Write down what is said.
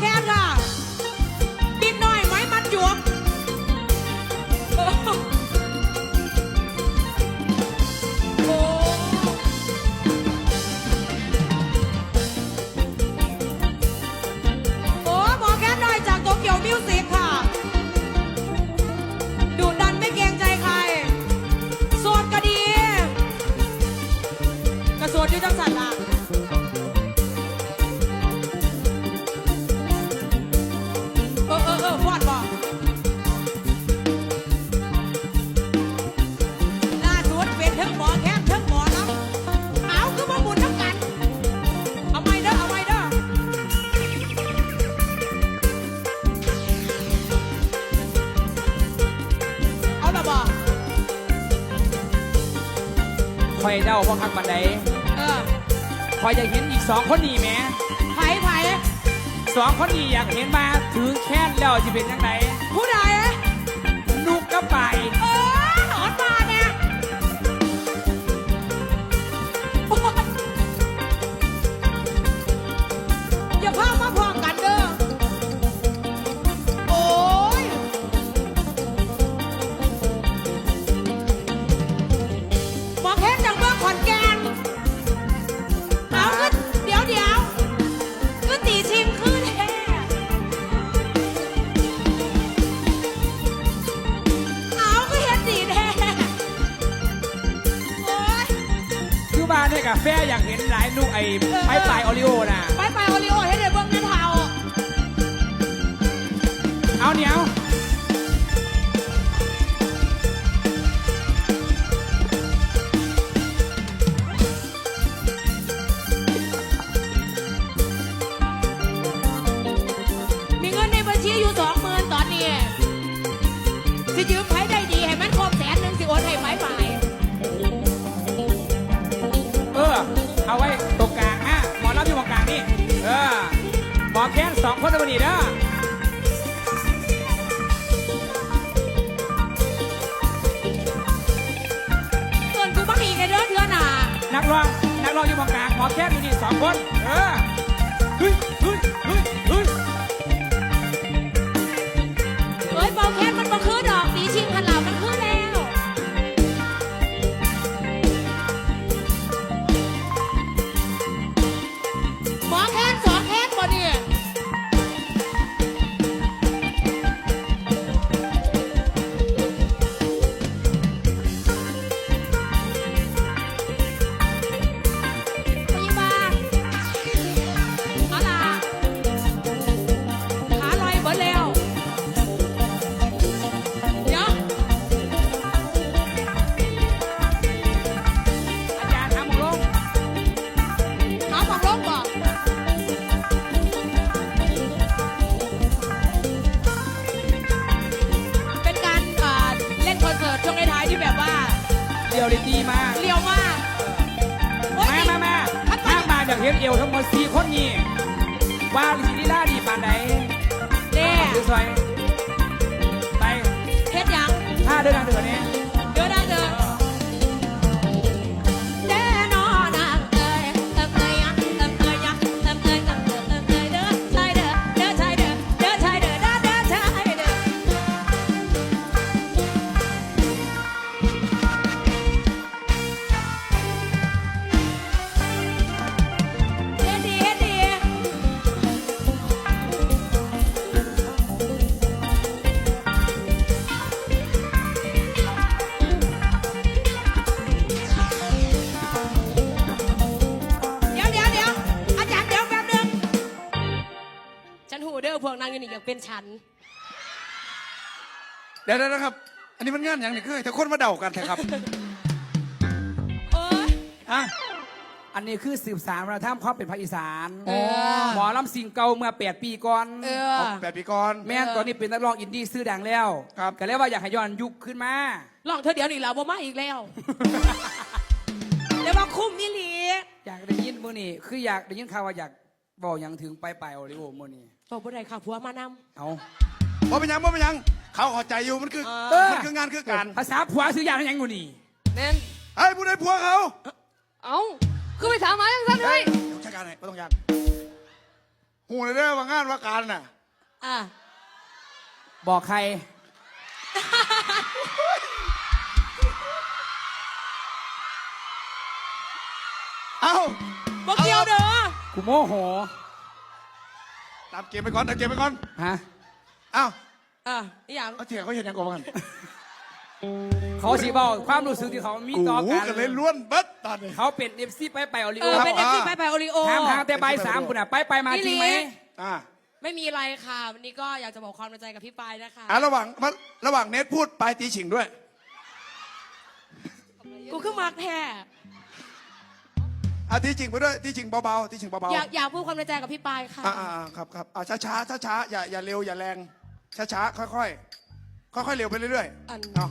แคนค่ะ คอยเดาว่าคักบันไดเออคอยอยากเห็นอีกสองคนนี้แหมไผ่ไผ่สองคนนี้อยากเห็นมาถือแค้นแล้วจะเป็นยังไงผู้ใดนุกก็ไปเออ คือบ้านกาแฟอยากเห็นหลายลูกไอ้ไปปลายโอริโอนะ ไปไปโอริโอให้เด็กเบิ้งเงินเทาเอาเหนียว เอาไว้ตรงกลางนะหมอรับอยู่ตรงกลางนี่เออหมอแค้นสองคนในวันนี้เด้อเงินกูบักอีกในเด้อเทือหนานักร้องนักร้องอยู่ตรงกลางหมอแค้นอยู่นี่สองคนเออเฮ้ยเฮ้ยเฮ้ยเฮ้ย ยวเลยดีมากเรียวมากโอ๊ยมามามาพัดไปถ้ามาอยากเห็นเอวทั้งหมดสี่คนนี้ อพวกนางอยู่นี่อยากเป็นฉัน เดี๋ยวนะครับ อันนี้มันงานอย่างนี้คือแต่คนมาเดากันแท้ครับเอออะ อันนี้คือสืบสารวัฒนธรรมความเป็นภาคอีสานเออหมอลำสิงเก่าเมื่อแปดปีก่อนเออ แปดปีก่อน แม่นตอนนี้เป็นนักร้องอินดี้ซื้อดังแล้วครับ ก็เลยว่าอยากให้ย้อนยุคขึ้นมา ลองเธอเดี๋ยวนี่เราบ่มาอีกแล้วเดี๋ยวมาคุ้มอีหลีอยากได้ยินมือนี่คืออยากได้ยินข่าวว่าอยากบอกหยังถึงไปไปโอริโอมือนี่ บอกบ่ได้ค่ะผัวมานำเอาเพราะเป็นหยังเพราะเป็นหยัง เขาเข้าใจอยู่มันคือเออ มันคืองานคือการภาษาผัวซื้ออย่างยังกูนี่แม่นไอ้ผู้ใดผัวเขาเอ้าคือไปถามมาจังซั่นเฮ้ยเดี๋ยวใช้การให้ไม่ต้องยากหูเลยเด้อว่างานว่าการน่ะอะบอกใคร เอ้าบอกเดียวเด้อกูโมโห ตามเกมไปก่อนตามเกมไปก่อนฮะเอ้าอะอหย่างเอาเถียงเขาเห็นยังก่อนกันเขาสีบอกความรู้สึกที่เขามีกูต่อกันกันเลยล้วนเบิดตอนนี้ เขาเป็นเอฟซีไปไปโอริเอโออเป็นคเอรับฟซีไปไปโอริโอ ถามหาแต่ใบายสามคุณอะไปไปมาจริงไหมอีหลี อ่าไม่มีอะไรค่ะ วันนี้ก็อยากจะบอกความในใจกับพี่ปายนะคะอะระหว่างระหว่างเน็ตพูดปลายตีฉิงด้วย กูขึ้นมาแท้ อะตีฉิงไปด้วยตีฉิงเบาๆตีฉิงเบาอยากอยากพูดความในใจกับพี่ปายค่ะ ๆอ่าอ่าครับครับอ่าช้าช้าช้าช้าๆอย่าอย่าเร็วอย่าแรงช้าช้าๆค่อยๆค่อยๆเร็วไปเรื่อยอัน ๆเอา